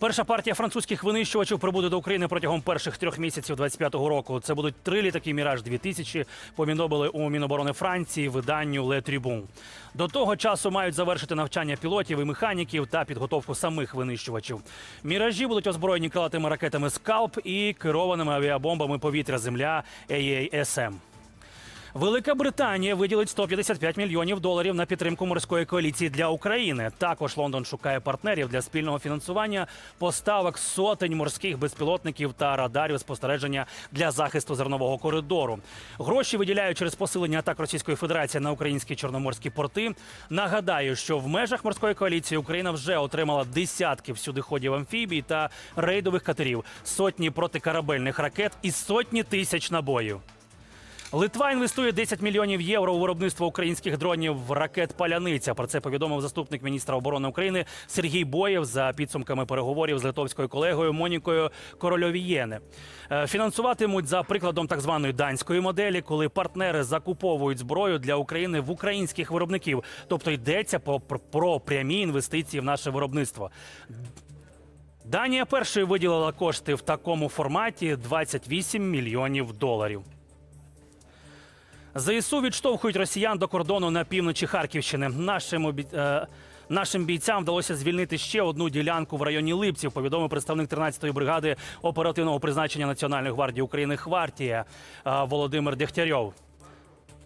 Перша партія французьких винищувачів прибуде до України протягом перших трьох місяців 25-го року. Це будуть три літаки Міраж 2000 Повідомили у Міноборони Франції виданню Le Tribune. До того часу мають завершити навчання пілотів і механіків та підготовку самих винищувачів. Міражі будуть озброєні крилатими ракетами Скалп і керованими авіабомбами повітря-земля AASM. Велика Британія виділить 155 мільйонів доларів на підтримку морської коаліції для України. Також Лондон шукає партнерів для спільного фінансування поставок сотень морських безпілотників та радарів спостереження для захисту зернового коридору. Гроші виділяють через посилення атак Російської Федерації на українські чорноморські порти. Нагадаю, що в межах морської коаліції Україна вже отримала десятки всюдиходів амфібій та рейдових катерів, сотні протикорабельних ракет і сотні тисяч набоїв. Литва інвестує 10 мільйонів євро у виробництво українських дронів ракет Паляниця. Про це повідомив заступник міністра оборони України Сергій Боєв за підсумками переговорів з литовською колегою Монікою Корольовієне. Е, Фінансуватимуть за прикладом так званої данської моделі, коли партнери закуповують зброю для України в українських виробників. Тобто йдеться про прямі інвестиції в наше виробництво. Данія першою виділила кошти в такому форматі 28 мільйонів доларів. ЗСУ відштовхують росіян до кордону на півночі Харківщини. Нашим обі... е, Нашим бійцям вдалося звільнити ще одну ділянку в районі Липців. Повідомив представник 13-ї бригади оперативного призначення Національної гвардії України Хвартія е, Володимир Дегтярьов.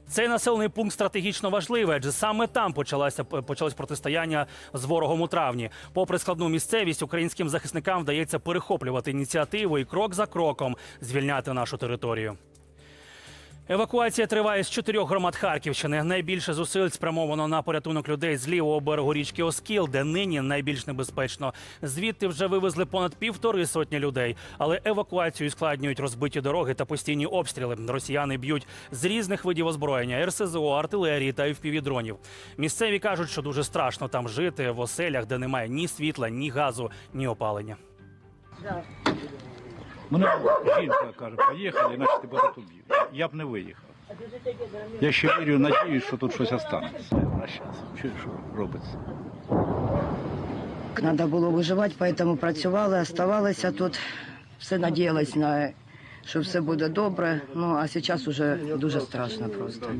Цей населений пункт стратегічно важливий, адже саме там почалося почалось протистояння з ворогом у травні. Попри складну місцевість, українським захисникам вдається перехоплювати ініціативу і крок за кроком звільняти нашу територію. Евакуація триває з чотирьох громад Харківщини. Найбільше зусиль спрямовано на порятунок людей з лівого берегу річки Оскіл, де нині найбільш небезпечно. Звідти вже вивезли понад півтори сотні людей. Але евакуацію складнюють розбиті дороги та постійні обстріли. Росіяни б'ють з різних видів озброєння РСЗО, артилерії та FPV-дронів. Місцеві кажуть, що дуже страшно там жити в оселях, де немає ні світла, ні газу, ні опалення. Мене жінка каже, поїхали, іначе тебе тут уб'ють. Я б не виїхав. Я ще вірю, надіюсь, що тут щось останеться. А зараз, що, що робиться? Треба було виживати, поэтому працювали, оставалися тут. Все надіялись на що все буде добре. Ну а зараз уже дуже страшно просто.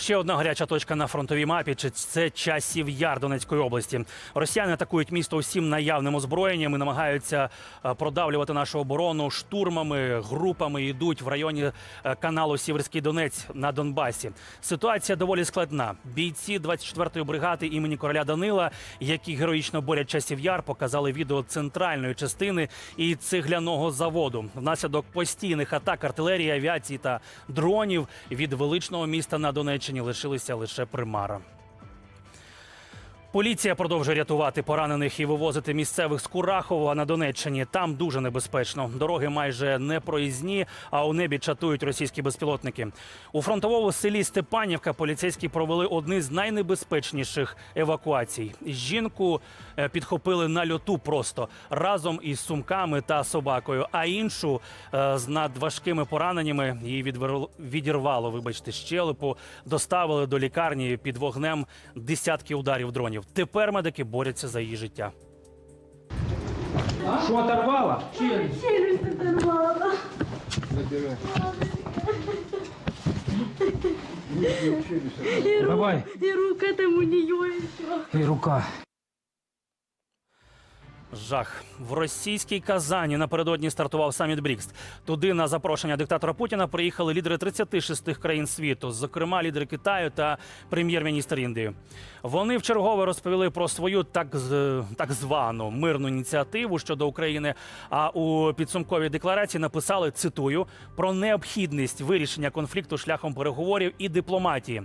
Ще одна гаряча точка на фронтовій мапі. Чи це часів яр Донецької області? Росіяни атакують місто усім наявним озброєнням і намагаються е, продавлювати нашу оборону штурмами, групами йдуть в районі е, каналу Сіверський Донець на Донбасі. Ситуація доволі складна. Бійці 24-ї бригади імені короля Данила, які героїчно борять часів яр, показали відео центральної частини і цегляного заводу. Внаслідок постійних атак артилерії, авіації та дронів від величного міста на Донеччині лишилися лише примара. Поліція продовжує рятувати поранених і вивозити місцевих з Курахова на Донеччині. Там дуже небезпечно. Дороги майже не проїзні, а у небі чатують російські безпілотники. У фронтовому селі Степанівка поліцейські провели одні з найнебезпечніших евакуацій. Жінку е, підхопили на льоту просто разом із сумками та собакою. А іншу е, з надважкими пораненнями її відвер- відірвало. Вибачте, щелепу доставили до лікарні під вогнем десятки ударів дронів. Тепер медики борються за її життя. Що оторвала? Челюсть оторвала. И, ру- Давай. и рука там у нее еще. І рука. Жах в російській Казані напередодні стартував саміт БРІКС. Туди на запрошення диктатора Путіна приїхали лідери 36 країн світу, зокрема лідери Китаю та прем'єр-міністр Індії. Вони вчергове розповіли про свою так, так звану мирну ініціативу щодо України. А у підсумковій декларації написали цитую про необхідність вирішення конфлікту шляхом переговорів і дипломатії.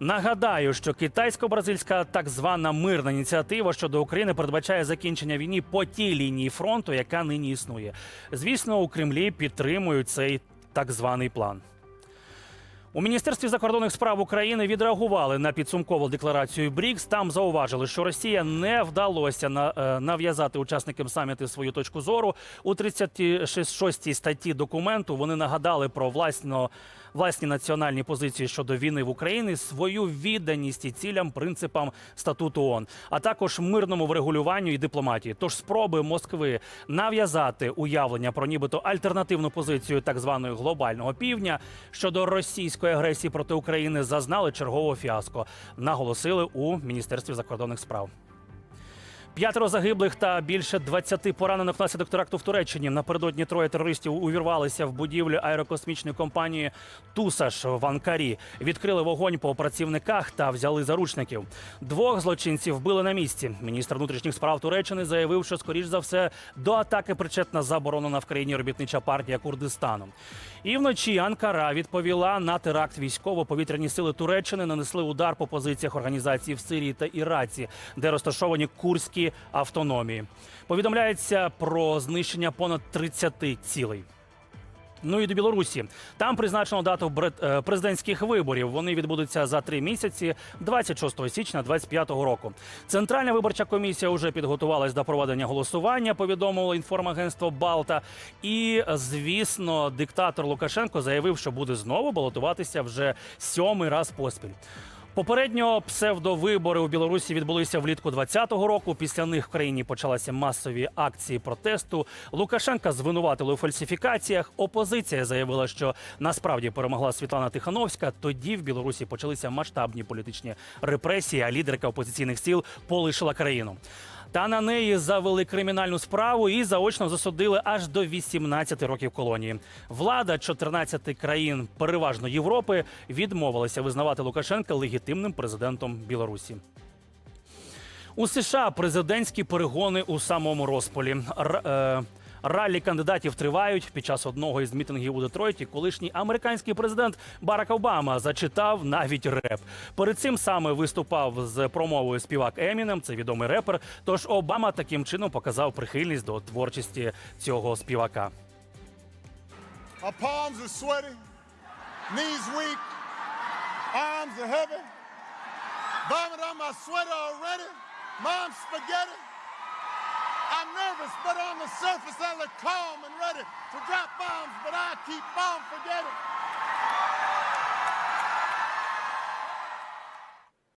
Нагадаю, що китайсько-бразильська так звана мирна ініціатива щодо України передбачає закінчення війни по тій лінії фронту, яка нині існує. Звісно, у Кремлі підтримують цей так званий план. У міністерстві закордонних справ України відреагували на підсумкову декларацію БРІКС. Там зауважили, що Росія не вдалося е, нав'язати учасникам саміту свою точку зору. У 36 статті документу вони нагадали про власно, власні національні позиції щодо війни в Україні, свою відданість і цілям, принципам статуту ООН, а також мирному врегулюванню і дипломатії. Тож спроби Москви нав'язати уявлення про нібито альтернативну позицію так званої глобального півдня щодо російської агресії проти України зазнали чергового фіаско. Наголосили у міністерстві закордонних справ. П'ятеро загиблих та більше 20 поранених внаслідок теракту в Туреччині. Напередодні троє терористів увірвалися в будівлю аерокосмічної компанії Тусаш в Анкарі. Відкрили вогонь по працівниках та взяли заручників. Двох злочинців вбили на місці. Міністр внутрішніх справ Туреччини заявив, що скоріш за все до атаки причетна заборонена в країні робітнича партія Курдистану. І вночі Анкара відповіла на теракт військово-повітряні сили Туреччини нанесли удар по позиціях організації в Сирії та Іраці, де розташовані курські автономії. Повідомляється про знищення понад 30 цілей. Ну і до Білорусі там призначено дату е, президентських виборів. Вони відбудуться за три місяці, 26 січня 2025 року. Центральна виборча комісія вже підготувалась до проведення голосування. Повідомило інформагентство Балта. І звісно, диктатор Лукашенко заявив, що буде знову балотуватися вже сьомий раз поспіль. Попередньо псевдовибори у Білорусі відбулися влітку 2020 року. Після них в країні почалися масові акції протесту. Лукашенка звинуватили у фальсифікаціях. Опозиція заявила, що насправді перемогла Світлана Тихановська. Тоді в Білорусі почалися масштабні політичні репресії, а лідерка опозиційних сіл полишила країну. Та на неї завели кримінальну справу і заочно засудили аж до 18 років колонії. Влада 14 країн, переважно Європи, відмовилася визнавати Лукашенка легітимним президентом Білорусі. У США президентські перегони у самому розпалі. Р- е, Раллі кандидатів тривають під час одного із мітингів у Детройті. Колишній американський президент Барак Обама зачитав навіть реп. Перед цим саме виступав з промовою співак Емінем. Це відомий репер. Тож Обама таким чином показав прихильність до творчості цього співака. Our palms are sweaty, knees weak, arms are heavy. Vomit on my sweater already. Mom's spaghetti. I'm nervous, but on the surface I look calm and ready to drop bombs, but I keep on forgetting.